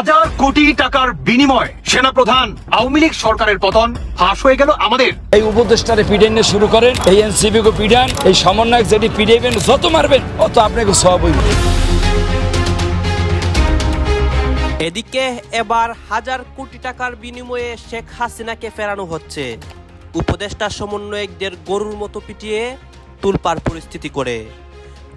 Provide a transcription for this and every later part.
হাজার কোটি টাকার বিনিময় সেনাপ্রধান আওয়ামী লীগ সরকারের পতন ফাঁস হয়ে গেল আমাদের। এই উপদেষ্টারে পিডাইনে শুরু করেন এই এনসিপি কে পিডান এই সমন্বয়ক যেটি পিডাইবেন যত মারবেন অত আপনাকে সব হইবে। এদিকে এবার হাজার কোটি টাকার বিনিময়ে শেখ হাসিনাকে ফেরানো হচ্ছে। উপদেষ্টা সমন্বয়কদের গরুর মতো পিটিয়ে তুলপার পরিস্থিতি করে।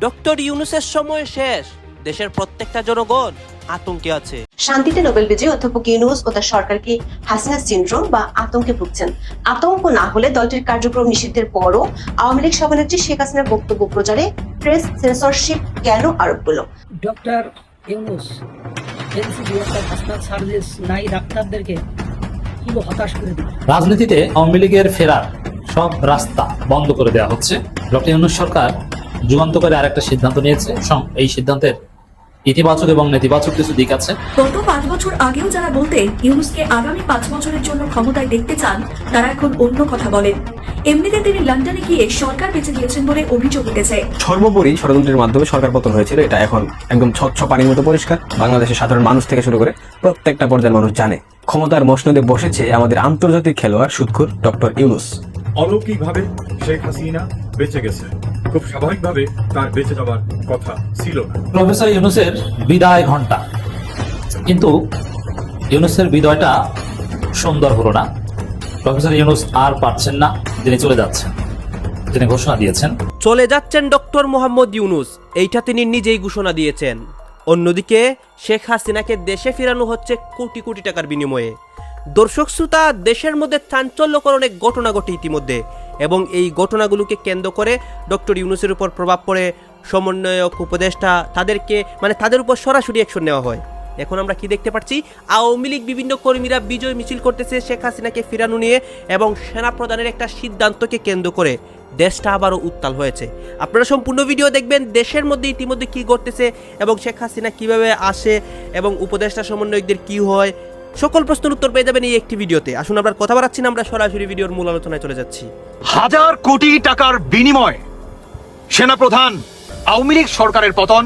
ডক্টর ইউনুসের সময় শেষ দেশের প্রত্যেকটা জনগণ আতঙ্কে আছে। শান্তিতে নোবেল বিজয়ী অধ্যাপক ইউনুস ও তার সরকার কি হাসিনা সিন্ড্রোম বা আতঙ্কে ভুগছেন। আতঙ্ক না হলে দলটির কার্যক্রম নিষিদ্ধের পরও আওয়ামী লীগ সভানেত্রী শেখ হাসিনার বক্তব্য প্রচারে প্রেস সেন্সরশিপ কেন আরোপ করল? ডক্টর ইউনুস এনসিপি অর্থাৎ হাসনাত সার্ভিস নাই ডাক্তারদেরকে পুরো হতাশ করে দিল। রাজনীতিতে আওয়ামী লীগের ফেরার সব রাস্তা বন্ধ করে দেওয়া হচ্ছে। ডক্টর ইউনুস সরকার যুগান্তকারী আরেকটা সিদ্ধান্ত নিয়েছে। এই সিদ্ধান্তের ইতিবাচক এবং নেতিবাচক কিছু দিক আছে। গত পাঁচ বছর আগেও যারা বলতেন ইউনুসকে আগামী পাঁচ বছরের জন্য ক্ষমতায় দেখতে চান তারা এখন অন্য কথা বলেন। এমনিতে তিনি লন্ডনে গিয়ে সরকার বেঁচে দিয়েছেন বলে অভিযোগ উঠেছে। সর্বোপরি ষড়যন্ত্রের মাধ্যমে সরকার পতন হয়েছিল এটা এখন একদম স্বচ্ছ পানির মতো পরিষ্কার। বাংলাদেশের সাধারণ মানুষ থেকে শুরু করে প্রত্যেকটা পর্যায়ের মানুষ জানে ক্ষমতার মসনদে বসেছে আমাদের আন্তর্জাতিক খেলোয়াড় সুদখুর ডক্টর ইউনুস। অলৌকিকভাবে শেখ হাসিনা বেঁচে গেছে। খুব স্বাভাবিকভাবে তার বেঁচে যাওয়ার কথা ছিল না। প্রফেসর ইউনুসের বিদায় ঘণ্টা কিন্তু ইউনুসের বিদায়টা সুন্দর হলো না। প্রফেসর ইউনুস আর পারছেন না তিনি চলে যাচ্ছেন। তিনি ঘোষণা দিয়েছেন। চলে যাচ্ছেন ডক্টর মোহাম্মদ ইউনুস। এইটা তিনি নিজেই ঘোষণা দিয়েছেন। অন্যদিকে শেখ হাসিনাকে দেশে ফেরানো হচ্ছে কোটি কোটি টাকার বিনিময়ে। দর্শক শ্রোতা দেশের মধ্যে চাঞ্চল্যকর অনেক ঘটনা ঘটে ইতিমধ্যে। এবং এই ঘটনাগুলোকে কেন্দ্র করে ডক্টর ইউনুসের উপর প্রভাব পড়ে সমন্বয়ক, উপদেষ্টা তাদেরকে মানে তাদের উপর সরাসরি অ্যাকশন নেওয়া হয়। এখন আমরা কি দেখতে পাচ্ছি? আওয়ামী লীগ বিভিন্ন কর্মীরা বিজয় মিছিল করতেছে শেখ হাসিনাকে ফিরানো নিয়ে এবং সেনা প্রধানের একটা সিদ্ধান্তকে কেন্দ্র করে দেশটা আবারও উত্তাল হয়েছে। আপনারা সম্পূর্ণ ভিডিও দেখবেন, দেশের মধ্যে ইতিমধ্যে কি ঘটতেছে এবং শেখ হাসিনা কীভাবে আসে এবং উপদেষ্টা, সমন্বয়কদের কি হয় সকল প্রশ্নের উত্তর পেয়ে যাবেন এই একটি ভিডিওতে। আসুন, আমরা কথা বাড়াচ্ছি না, আমরা সরাসরি ভিডিওর মূল আলোচনায় চলে যাচ্ছি। হাজার কোটি টাকার বিনিময় সেনাপ্রধান, আওয়ামী লীগ সরকারের পতন,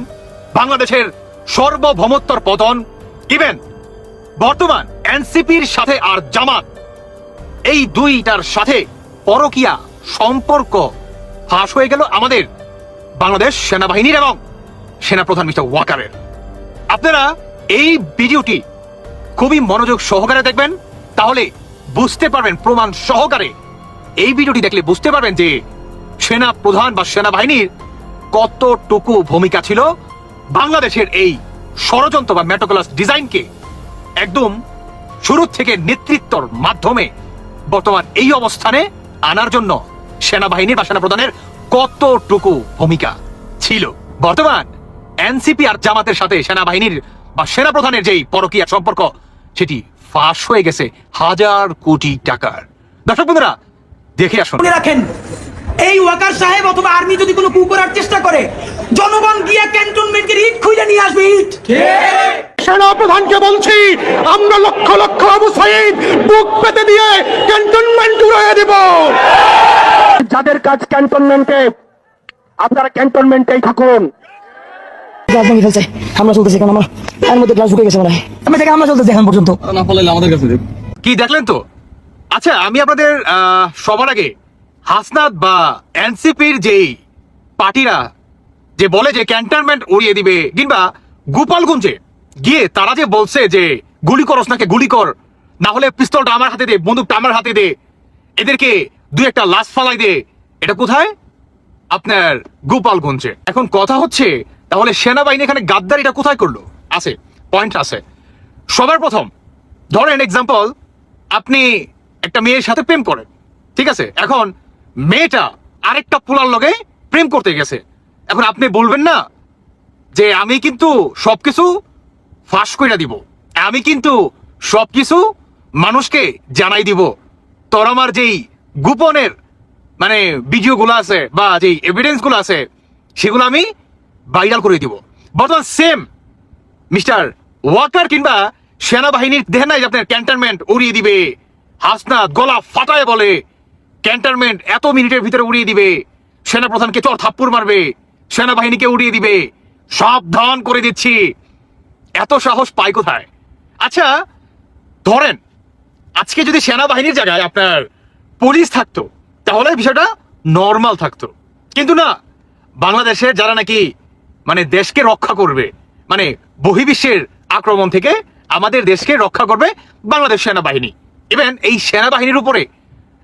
বাংলাদেশের সর্বভৌমত্বর পতন ইভেন বর্তমান এনসিপির সাথে আর জামাত, এই দুইটার সাথে পরকিয়া সম্পর্ক ফাঁস হয়ে গেল আমাদের বাংলাদেশ সেনাবাহিনীর এবং সেনাপ্রধান মিস্টার ওয়াকারের। আপনারা এই ভিডিওটি খুবই মনোযোগ সহকারে দেখবেন, তাহলে বুঝতে পারবেন প্রমাণ সহকারে। এই ভিডিওটি দেখলে বুঝতে পারবেন যে সেনা প্রধান বা সেনাবাহিনীর কতটুকু ভূমিকা ছিল বাংলাদেশের এই ষড়যন্ত্র বা মেটোকলাস ডিজাইনকে একদম শুরু থেকে নেতৃত্বর মাধ্যমে বর্তমান এই অবস্থানে আনার জন্য সেনাবাহিনীর বা সেনাপ্রধানের কতটুকু ভূমিকা ছিল। বর্তমান এনসিপি আর জামাতের সাথে সেনাবাহিনীর বা সেনাপ্রধানের যেই পরকীয়া সম্পর্ক সেটি ফাঁস হয়ে গেছে হাজার কোটি টাকার। দর্শক বন্ধুরা দেখে আসুন। মনে রাখেন এই ওয়াকার সাহেব অথবা আর্মি যদি কোনো কু করার চেষ্টা করে জনগণ গিয়া ক্যান্টনমেন্টের ইট খুঁজে নিয়ে আসবে ইট। সেনাপ্রধানকে বলছি আমরা লক্ষ লক্ষ আবু সাইদ বুক পেতে দিয়ে ক্যান্টনমেন্ট উড়িয়ে দেব। যাদের কাজ ক্যান্টনমেন্টে আপনারা ক্যান্টনমেন্টেই থাকুন। ভেঙে ফেলছে। হামলা চলতেছে কারণ আমার। এর মধ্যে গ্লাস ঢুকে গেছে মনে আমি থেকে হামলা চলতেছে এখন পর্যন্ত। কি দেখলেন তো? আচ্ছা আমি আপনাদের সবার আগে হাসনাত বা এনসিপির যেই পার্টিরা যে বলে যে ক্যান্টনমেন্ট উড়িয়ে দিবে কিংবা গোপালগঞ্জে গিয়ে তারা যে বলছে যে গুলি করস নাকি গুলি কর না হলে পিস্তলটা আমার হাতে দে বন্দুকটা আমার হাতে দে এদেরকে দুই একটা লাশ ফালাই দে এটা কোথায়? আপনার গোপালগঞ্জে। এখন কথা হচ্ছে তাহলে সেনাবাহিনী এখানে গাদ্দারিটা কোথায় করল? আছে পয়েন্ট আছে। সবার প্রথম, ধরেন এক্সাম্পল আপনি একটা মেয়ের সাথে প্রেম করেন, ঠিক আছে? এখন মেয়েটা আরেকটা পোলার লগে প্রেম করতে গেছে। এখন আপনি বলবেন না যে আমি কিন্তু সবকিছু ফাঁস কইরা দিব। আমি কিন্তু সবকিছু মানুষকে জানাই দিব। তোর আমার যেই গোপনের মানে ভিডিওগুলো আছে বা যেই এভিডেন্সগুলো আছে, সেগুলো আমি ভাইরাল করে দিব। বর্তমান সেম মিস্টার ওয়াকার কিংবা সেনাবাহিনীর দেখেন নাই আপনার ক্যান্টনমেন্ট উড়িয়ে দিবে হাসনাত গলা ফাটায় বলে ক্যান্টনমেন্ট এত মিনিটের ভিতরে উড়িয়ে দিবে, সেনাপ্রধানকে চর থাপ্পড় মারবে, সেনাবাহিনীকে উড়িয়ে দিবে, সাবধান করে দিচ্ছি। এত সাহস পাই কোথায়? আচ্ছা ধরেন, আজকে যদি সেনাবাহিনীর জায়গায় আপনার পুলিশ থাকতো, তাহলে বিষয়টা নর্মাল থাকতো। কিন্তু না, বাংলাদেশের যারা নাকি মানে দেশকে রক্ষা করবে। মানে বহির্বিশ্বের আক্রমণ থেকে আমাদের দেশকে রক্ষা করবে বাংলাদেশ সেনাবাহিনী। ইভেন এই সেনাবাহিনীর উপরে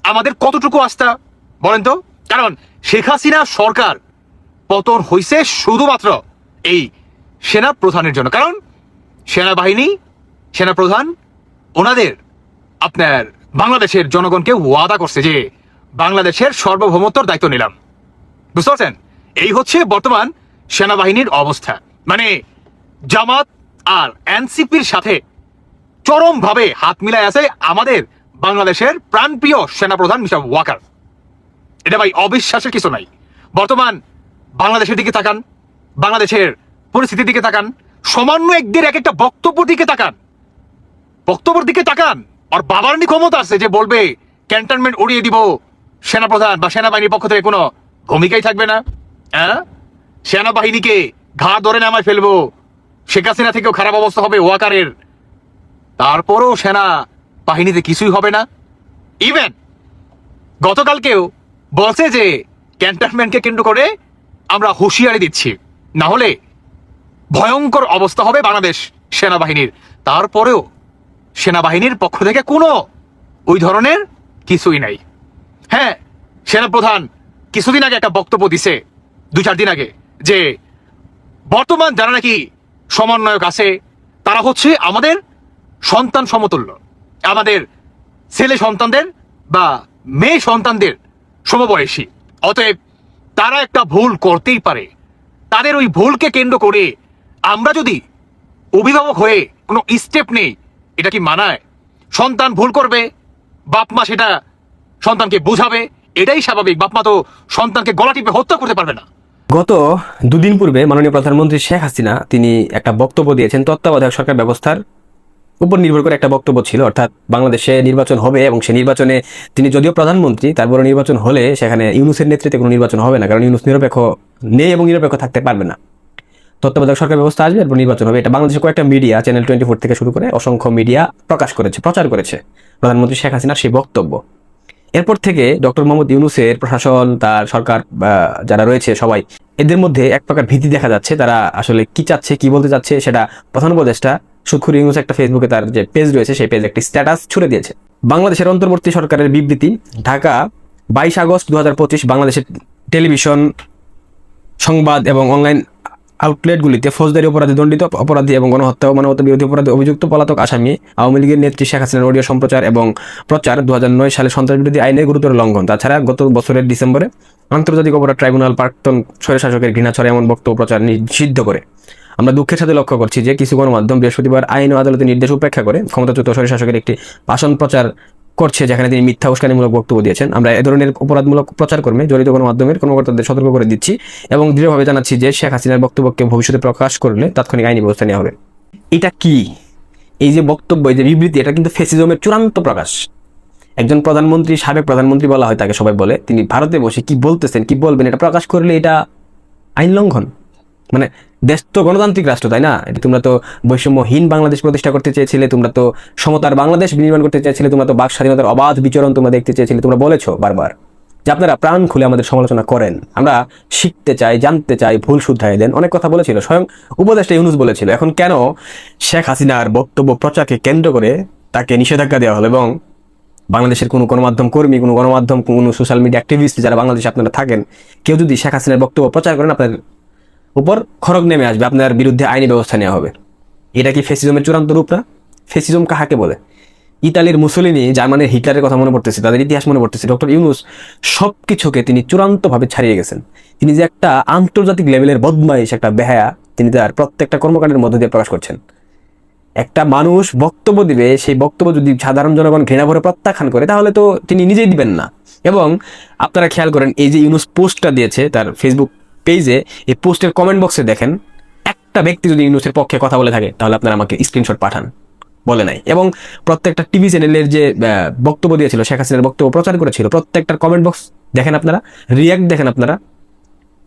আমাদের কতটুকু আস্থা, বলেন তো? কারণ শেখ হাসিনা সরকার পতন হয়েছে শুধুমাত্র এই সেনা প্রধানের জন্য। কারণ সেনাবাহিনী, সেনাপ্রধান, ওনাদের আপনার বাংলাদেশের জনগণকে ওয়াদা করছে যে বাংলাদেশের সার্বভৌমত্বর দায়িত্ব নিলাম। বুঝতে পারছেন? এই হচ্ছে বর্তমান সেনাবাহিনীর অবস্থা। মানে জামাত আর এনসিপির সাথে চরমভাবে হাত মিলায় আছে আমাদের বাংলাদেশের প্রাণপ্রিয় সেনাপ্রধান মিস্টার ওয়াকার। এটা ভাই অবিশ্বাসের কিছু নাই। বর্তমান বাংলাদেশের দিকে তাকান, বাংলাদেশের পরিস্থিতির দিকে তাকান, সমন্বয়কদের এক একটা বক্তব্যের দিকে তাকান। বক্তব্যের দিকে তাকান, আর বাবার নি ক্ষমতা আছে যে বলবে ক্যান্টনমেন্ট উড়িয়ে দিব, সেনাপ্রধান বা সেনাবাহিনীর পক্ষ থেকে কোনো ভূমিকাই থাকবে না। হ্যাঁ? সেনাবাহিনীকে ঘা ধরে নামায় ফেলব। শেখ হাসিনা থেকেও খারাপ অবস্থা হবে ওয়াকারের। তারপরও সেনা বাহিনীতে কিছুই হবে না। ইভেন গতকালকেও বলছে যে ক্যান্টনমেন্টকে কেন্দ্র করে আমরা হুঁশিয়ারি দিচ্ছি। না হলে ভয়ঙ্কর অবস্থা হবে বাংলাদেশ সেনাবাহিনীর। তারপরেও সেনাবাহিনীর পক্ষ থেকে কোনো ওই ধরনের কিছুই নাই। হ্যাঁ সেনাপ্রধান কিছুদিন আগে একটা বক্তব্য দিছে দু চার দিন আগে। যে বর্তমান যারা নাকি সমন্বয়ক আছে, তারা হচ্ছে আমাদের সন্তান সমতুল্য। আমাদের ছেলে সন্তানদের বা মেয়ে সন্তানদের সমবয়সী। অতএব তারা একটা ভুল করতেই পারে। তাদের ওই ভুলকে কেন্দ্র করে আমরা যদি অভিভাবক হয়ে কোনো স্টেপ নেই, এটা কি মানায়? সন্তান ভুল করবে, বাপ মা সেটা সন্তানকে বুঝাবে, এটাই স্বাভাবিক। বাপ মা তো সন্তানকে গলা টিপে হত্যা করতে পারবে না। গত দুদিন পূর্বে মাননীয় প্রধানমন্ত্রী শেখ হাসিনা, তিনি একটা বক্তব্য দিয়েছেন, তত্ত্বাবধায়ক সরকার ব্যবস্থার উপর নির্ভর করে একটা বক্তব্য ছিল, অর্থাৎ বাংলাদেশে নির্বাচন হবে এবং সেই নির্বাচনে তিনি যদিও প্রধানমন্ত্রী তারপরে নির্বাচন হলে সেখানে ইউনুসের নেতৃত্বে কোনো নির্বাচন হবে না, কারণ ইউনুস নিরপেক্ষ নেই এবং নিরপেক্ষ থাকতে পারবে না। তত্ত্বাবধায়ক সরকার ব্যবস্থা আসবে, এরপর নির্বাচন হবে। এটা বাংলাদেশের কয়েকটা মিডিয়া, চ্যানেল টোয়েন্টি ফোর থেকে শুরু করে অসংখ্য মিডিয়া প্রকাশ করেছে, প্রচার করেছে প্রধানমন্ত্রী শেখ হাসিনার সেই বক্তব্য। এরপর থেকে ডক্টর মোহাম্মদ ইউনুসের প্রশাসন, তার সরকার যারা রয়েছে সবাই, এদের মধ্যে এক প্রকার ভীতি দেখা যাচ্ছে। তারা আসলে কি চাচ্ছে, কি বলতে চাচ্ছে সেটা প্রধান উপদেষ্টা সুখুর ইউনুস একটা ফেসবুকে তার যে পেজ রয়েছে, সেই পেজ একটি স্ট্যাটাস ছুড়ে দিয়েছে। বাংলাদেশের অন্তর্বর্তী সরকারের বিবৃতি, ঢাকা, বাইশ আগস্ট দু বাংলাদেশের টেলিভিশন সংবাদ এবং অনলাইন আউটলেটগুলিতে ফৌজদারি অপরাধে, দণ্ডিত অপরাধী এবং গণহত্যা ও মানবতা বিরোধী অপরাধে অভিযুক্ত পলাতক আসামি আওয়ামী লীগের নেত্রী শেখ হাসিনার অডিও সম্প্রচার এবং প্রচার দুহাজার নয় সালে সন্ত্রাস বিরোধী আইনের গুরুতর লঙ্ঘন। তাছাড়া গত বছরের ডিসেম্বরে আন্তর্জাতিক অপরাধ ট্রাইব্যুনাল প্রাক্তন স্বৈরশাসকের ঘৃণা ছড়ে এমন বক্তব্য প্রচার নিষিদ্ধ করে। আমরা দুঃখের সাথে লক্ষ্য করছি যে কিছু গণমাধ্যম বৃহস্পতিবার আইন ও আদালতের নির্দেশ উপেক্ষা করে ক্ষমতাচ্যুত স্বৈরশাসকের একটি ভাষণ প্রচার করছে, যেখানে তিনি মিথ্যা উস্কানিমূলক বক্তব্য দিয়েছেন। আমরা এ ধরনের অপরাধমূলক প্রচার কর্মে জড়িত গণমাধ্যমের কর্মকর্তাদের সতর্ক করে দিচ্ছি এবং দৃঢ়ভাবে জানাচ্ছি যে শেখ হাসিনার বক্তব্যকে ভবিষ্যতে প্রকাশ করলে তাৎক্ষণিক আইনি ব্যবস্থা নেওয়া হবে। এটা কি? এই যে বক্তব্য, এই যে বিবৃতি, এটা কিন্তু ফেসিজমের চূড়ান্ত প্রকাশ। একজন প্রধানমন্ত্রী, সাবেক প্রধানমন্ত্রী বলা হয় তাকে সবাই বলে। তিনি ভারতে বসে কি বলতেছেন, কি বলবেন, এটা প্রকাশ করলে এটা আইন লঙ্ঘন? মানে দেশ তো গণতান্ত্রিক রাষ্ট্র, তাই না? তোমরা তো বৈষম্যহীন বাংলাদেশ প্রতিষ্ঠা করতে চেয়েছিলে, তোমরা তো সমতার বাংলাদেশ বিনির্মাণ করতে চেয়েছিলে, তোমরা তো বাক স্বাধীনতার অবাধ বিচরণ তোমরা দেখতে চেয়েছিলে, তোমরা বলেছ বারবার যে আপনারা প্রাণ খুলে আমাদের সমালোচনা করেন। আমরা শিখতে চাই, জানতে চাই, ভুল শুদ্ধায় দেন। অনেক কথা বলেছিল। স্বয়ং উপদেষ্টা ইউনুস বলেছিল, এখন কেন শেখ হাসিনার বক্তব্য প্রচারকে কেন্দ্র করে তাকে নিষেধাজ্ঞা দেওয়া হলো এবং বাংলাদেশের কোনো গণমাধ্যম কর্মী, কোনো গণমাধ্যম, কোনো সোশ্যাল মিডিয়া অ্যাক্টিভিস্ট যারা বাংলাদেশে আপনারা থাকেন, কেউ যদি শেখ হাসিনার বক্তব্য প্রচার করেন, আপনার উপর খড়গ নেমে আসবে, আপনার বিরুদ্ধে আইনি ব্যবস্থা নেওয়া হবে। এটা কি ফেসিজমের চূড়ান্ত রূপ না? ফেসিজম কাহাকে বলে? ইতালির মুসলিনি, জার্মানির হিটলারের কথা মনে পড়তেছে, তাদের ইতিহাস মনে পড়তেছে। ডক্টর ইউনুস সব কিছুকে তিনি চূড়ান্তভাবে ছাড়িয়ে গেছেন। তিনি যে একটা আন্তর্জাতিক লেভেলের বদমাইশ, একটা বেহায়া, তিনি তার প্রত্যেকটা কর্মকাণ্ডের মধ্য দিয়ে প্রকাশ করছেন। একটা মানুষ বক্তব্য দিবে, সেই বক্তব্য যদি সাধারণ জনগণ ঘৃণা ভরে প্রত্যাখ্যান করে, তাহলে তো তিনি নিজেই দিবেন না। এবং আপনারা খেয়াল করেন, এই যে ইউনুস পোস্টটা দিয়েছে, তার ফেসবুক পেজে এই পোস্টের কমেন্ট বক্সে দেখেন, একটা ব্যক্তি যদি ইউনুসের পক্ষে কথা বলে থাকে, তাহলে আপনারা আমাকে স্ক্রিনশট পাঠান। বলে নাই। এবং প্রত্যেকটা টিভি চ্যানেলের যে বক্তব্য দিয়েছিল, শেখ হাসিনার বক্তব্য প্রচার করেছিল, প্রত্যেকটার কমেন্ট বক্স দেখেন আপনারা রিয়াক্ট দেখেন আপনারা,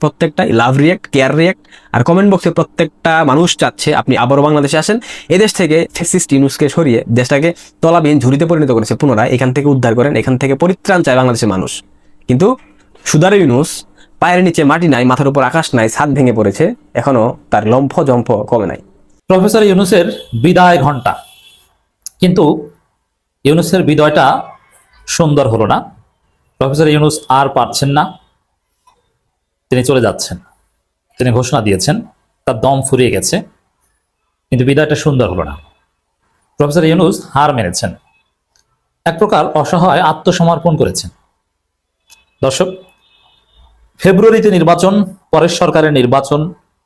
প্রত্যেকটাই লাভ রিয়াক্ট কেয়ার রিয়াক্ট আর কমেন্ট বক্সে প্রত্যেকটা মানুষ চাচ্ছে আপনি আবারও বাংলাদেশে আসেন। এদেশ থেকে ফেসিস্ট ইউনুসকে সরিয়ে দেশটাকে তলাবিহীন ঝুড়িতে পরিণত করেছে, পুনরায় এখান থেকে উদ্ধার করেন, এখান থেকে পরিত্রাণ চায় বাংলাদেশের মানুষ। কিন্তু সুদারে ইউনুস পায়ের নিচে মাটি নাই, মাথার উপর আকাশ নাই, ছাদ ভেঙে পড়েছে, এখনও তার লম্ফ জম্ফ কমে নাই। প্রফেসর ইউনুসের বিদায় ঘণ্টা কিন্তু ইউনুসের বিদায়টা সুন্দর হলো না। প্রফেসর ইউনুস আর পারছেন না। তিনি চলে যাচ্ছেন। তিনি ঘোষণা দিয়েছেন, তার দম ফুরিয়ে গেছে। কিন্তু বিদায়টা সুন্দর হলো না। প্রফেসর ইউনুস হার মেনেছেন। এক প্রকার অসহায় আত্মসমর্পণ করেছেন। দর্শক ফেব্রুয়ারিতে নির্বাচন, পরের সরকারের নির্বাচন,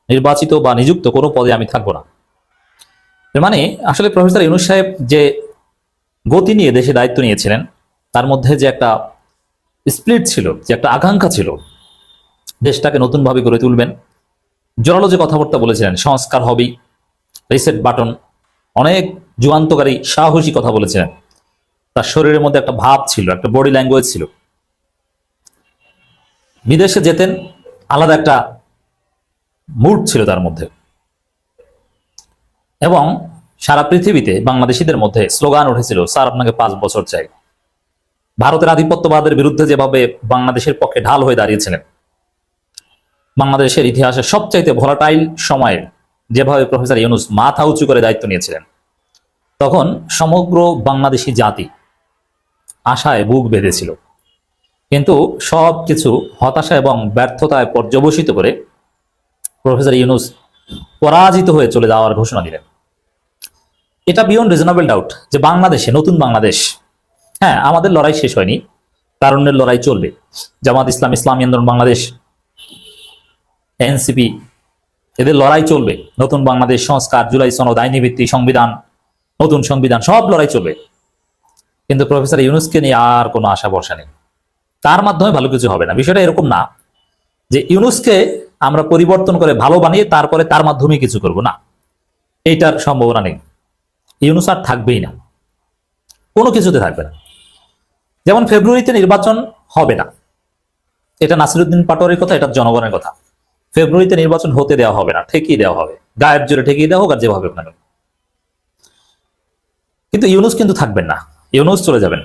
নির্বাচিত বা নিযুক্ত কোনো পদে আমি থাকব না। মানে আসলে প্রফেসর ইউনুস সাহেব যে গতি নিয়ে দেশে দায়িত্ব নিয়েছিলেন, তার মধ্যে যে একটা স্প্লিট ছিল, যে একটা আকাঙ্ক্ষা ছিল, দেশটাকে নতুনভাবে গড়ে তুলবেন। জোরালো যে কথাবার্তা বলেছিলেন, সংস্কার হবেই রিসেট বাটন অনেক যুগান্তকারী সাহসী কথা বলেছিলেন। তার শরীরের মধ্যে একটা ভাব ছিল, একটা বডি ল্যাঙ্গুয়েজ ছিল। বিদেশে যেতেন, আলাদা একটা মুড ছিল তার মধ্যে। এবং সারা পৃথিবীতে বাংলাদেশিদের মধ্যে স্লোগান উঠেছিল, স্যার, আপনাকে পাঁচ বছর চাই। ভারতের আধিপত্যবাদের বিরুদ্ধে যেভাবে বাংলাদেশের পক্ষে ঢাল হয়ে দাঁড়িয়েছিলেন, বাংলাদেশের ইতিহাসে সবচাইতে ভোলাটাইল সময়ে যেভাবে প্রফেসর ইউনুস মাথা উঁচু করে দায়িত্ব নিয়েছিলেন, তখন সমগ্র বাংলাদেশি জাতি আশায় বুক বেঁধেছিল। কিন্তু সব কিছু হতাশা এবং ব্যর্থতায় পর্যবসিত করে প্রফেসর ইউনুস পরাজিত হয়ে চলে যাওয়ার ঘোষণা দিলেন। এটা বিয়ন্ড রিজনেবল ডাউট যে বাংলাদেশে, নতুন বাংলাদেশ হ্যাঁ আমাদের লড়াই শেষ হয়নি, তারুণ্যের লড়াই চলবে। জামাত ইসলাম, ইসলামী আন্দোলন, বাংলাদেশ, এনসিপি, এদের লড়াই চলবে। নতুন বাংলাদেশ সংস্কার, জুলাই সনদ, আইনি ভিত্তি, সংবিধান, নতুন সংবিধান, সব লড়াই চলবে। কিন্তু প্রফেসর ইউনুসকে নিয়ে আর কোনো আশা ভরসা নেই। তার মাধ্যমে ভালো কিছু হবে না। বিষয়টা এরকম না যে ইউনুসকে আমরা পরিবর্তন করে ভালো বানিয়ে তারপরে তার মাধ্যমে কিছু করব না। এইটার সম্ভাবনা নেই। ইউনুস আর থাকবেই না। কোনো কিছুতে থাকবে না। যেমন ফেব্রুয়ারিতে নির্বাচন হবে না। এটা নাসিরুদ্দিন পাটোয়ারির কথা, এটা জনগণের কথা। ফেব্রুয়ারিতে নির্বাচন হতে দেওয়া হবে না, ঠেকিয়ে দেওয়া হবে। গায়ের জোরে ঠেকিয়ে দেওয়া হোক আর যেভাবে কেন। কিন্তু ইউনুস কিন্তু থাকবেন না। ইউনুস চলে যাবেন।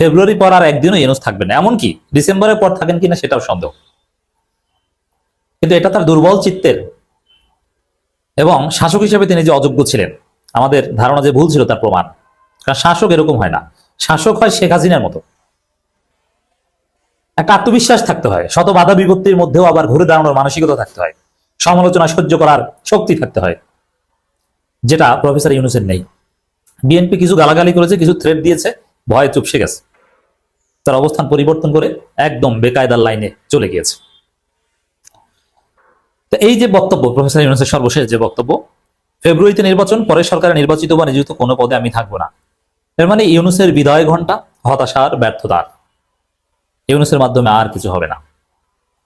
ফেব্রুয়ারি পর আর একদিনও ইউনুস থাকবে না। এমনকি ডিসেম্বরের পর থাকেন কিনা সেটাও সন্দেহ। কিন্তু এটা তার দুর্বল চিত্তের। এবং শাসক হিসেবে তিনি যে অযোগ্য ছিলেন, আমাদের ধারণা যে ভুল ছিল তার প্রমাণ। কারণ শাসক এরকম হয় না। শাসক হয় শেখ হাসিনার মতো। একটা আত্মবিশ্বাস থাকতে হয়। শত বাধা বিপত্তির মধ্যেও আবার ঘুরে দাঁড়ানোর মানসিকতা থাকতে হয়। সমালোচনা সহ্য করার শক্তি থাকতে হয়। যেটা প্রফেসর ইউনুসের নেই। বিএনপি কিছু গালাগালি করেছে, কিছু থ্রেট দিয়েছে, ভয়ে চুপসে গেছে। তার অবস্থান পরিবর্তন করে একদম বেকায়দার লাইনে চলে গিয়েছে। তো এই যে বক্তব্য, প্রফেসর ইউনুসের সর্বশেষ যে বক্তব্য, ফেব্রুয়ারিতে নির্বাচন, পরে সরকারে নির্বাচিত বা নিযুক্ত কোনো পদে আমি থাকব না। এর মানে ইউনুসের বিদায় ঘণ্টা হতাশার ব্যর্থতার। ইউনুসের মাধ্যমে আর কিছু হবে না।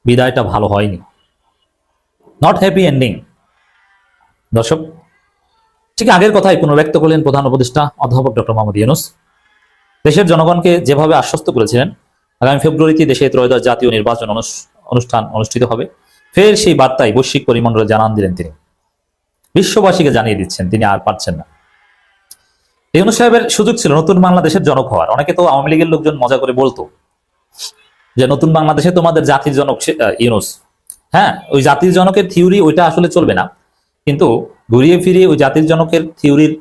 বিদায়টা ভালো হয়নি। নট হ্যাপি এন্ডিং দর্শক, ঠিক আগের কথাই পুনর্ব্যক্ত করলেন প্রধান উপদেষ্টা অধ্যাপক ডক্টর মোহাম্মদ ইউনুস। দেশের জনগণকে যেভাবে আশ্বস্ত করেছিলেন, আগামী ফেব্রুয়ারিতে দেশে ত্রয়োদশ জাতীয় নির্বাচন অনুষ্ঠান অনুষ্ঠিত হবে। ফের সেই বার্তায় বৈশ্বিক পরিমণ্ডলে জানান দিলেন তিনি। বিশ্ববাসীকে জানিয়ে দিচ্ছেন, তিনি আর পারছেন না। ইউনুস সাহেবের সুযোগ ছিল নতুন বাংলাদেশের জনক হওয়ার। অনেকে তো আওয়ামী লীগের লোকজন মজা করে বলতো যে, নতুন বাংলাদেশে তোমাদের জাতির জনক ইউনুস। হ্যাঁ ওই জাতির জনকের থিওরি ওইটা আসলে চলবে না। কিন্তু ঘুরিয়ে ফিরিয়ে ওই জাতির জনকের থিওরির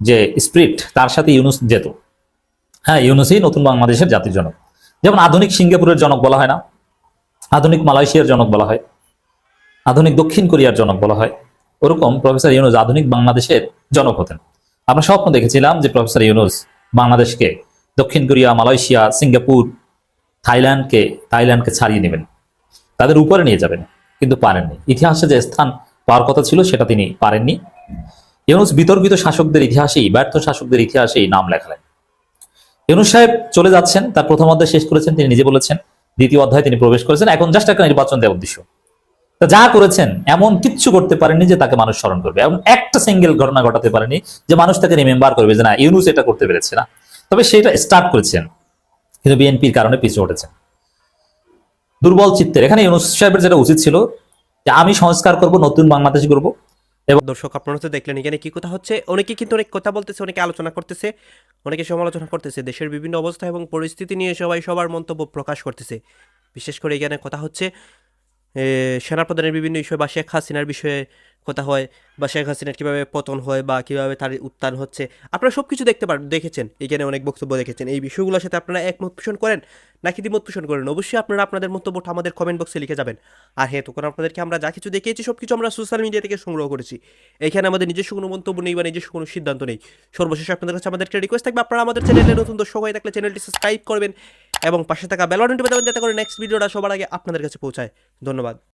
যে স্প্রিট, তার সাথে ইউনুস যেত। হ্যাঁ ইউনুসই নতুন বাংলাদেশের জাতির জনক। যেমন আধুনিক সিঙ্গাপুরের জনক বলা হয় না, আধুনিক মালয়েশিয়ার জনক বলা হয়, আধুনিক দক্ষিণ কোরিয়ার জনক বলা হয়, ওরকম প্রফেসর ইউনুস আধুনিক বাংলাদেশের জনক হতেন। আমরা স্বপ্ন দেখেছিলাম যে প্রফেসর ইউনুস বাংলাদেশকে দক্ষিণ কোরিয়া, মালয়েশিয়া, সিঙ্গাপুর, থাইল্যান্ডকে থাইল্যান্ডকে ছাড়িয়ে নেবেন। তাদের উপরে নিয়ে যাবেন, কিন্তু পারেননি। ইতিহাসে যে স্থান পাওয়ার কথা ছিল, সেটা তিনি পারেননি। ইউনুস বিতর্কিত শাসকদের ইতিহাসেই, ব্যর্থ শাসকদের ইতিহাসেই নাম লেখালেন। ইউনুস সাহেব চলে যাচ্ছেন, তার প্রথম অধ্যায় শেষ করেছেন, তিনি নিজে বলেছেন, দ্বিতীয় অধ্যায়ে তিনি প্রবেশ করেছেন। এখন জাস্ট একটা নির্বাচন দেওয়ার উদ্দেশ্য। তা যা করেছেন, এমন কিচ্ছু করতে পারেনি যে তাকে মানুষ স্মরণ করবে। এমন একটা সিঙ্গেল ঘটনা ঘটাতে পারেনি যে মানুষ তাকে রিমেম্বার করবে যে না, ইউনুস এটা করতে পেরেছে না। তবে সেটা স্টার্ট করেছেন, কিন্তু বিএনপির কারণে পিছু উঠেছেন দুর্বল চিত্তের। এখানে ইউনুস সাহেবের যেটা উচিত ছিল যে আমি সংস্কার করব, নতুন বাংলাদেশ করব দর্শক, আপনারা তো দেখলেন এখানে কি কথা হচ্ছে। অনেকে কিন্তু অনেক কথা বলতেছে, অনেকে আলোচনা করতেছে, অনেকে সমালোচনা করতেছে। দেশের বিভিন্ন অবস্থা এবং পরিস্থিতি নিয়ে সবাই সবার মন্তব্য প্রকাশ করতেছে। বিশেষ করে এখানে কথা হচ্ছে সেনাপ্রধানের বিভিন্ন বিষয় বা শেখ হাসিনার বিষয়ে কথা হয় বা শেখ হাসিনার কীভাবে পতন হয় বা কীভাবে তার উত্থান হচ্ছে, আপনারা সব কিছু দেখতে পারেন দেখেছেন। এখানে অনেক বক্তব্য দেখেছেন। এই বিষয়গুলোর সাথে আপনারা একমত পোষণ করেন নাকি দ্বিমত পোষণ করেন? অবশ্যই আপনারা আপনাদের মন্তব্যটা আমাদের কমেন্ট বক্সে লিখে যাবেন। আর হ্যাঁ তখন আপনাদেরকে আমরা যা কিছু দেখিয়েছি সব কিছু আমরা সোশ্যাল মিডিয়া থেকে সংগ্রহ করেছি। এখানে আমাদের নিজস্ব কোনো মন্তব্য নেই বা নিজস্ব কোনো সিদ্ধান্ত নেই। সর্বশেষ আপনাদের কাছে আমাদের একটা রিকোয়েস্ট থাকবে, আপনারা আমাদের চ্যানেলে নতুন দর্শক হয়ে থাকলে চ্যানেলটি সাবস্ক্রাইব করবেন এবং পাশে থাকা বেল বাজাবেন, যাতে করে নেক্সট ভিডিওটা সবার আগে আপনাদের কাছে পৌঁছায়। ধন্যবাদ।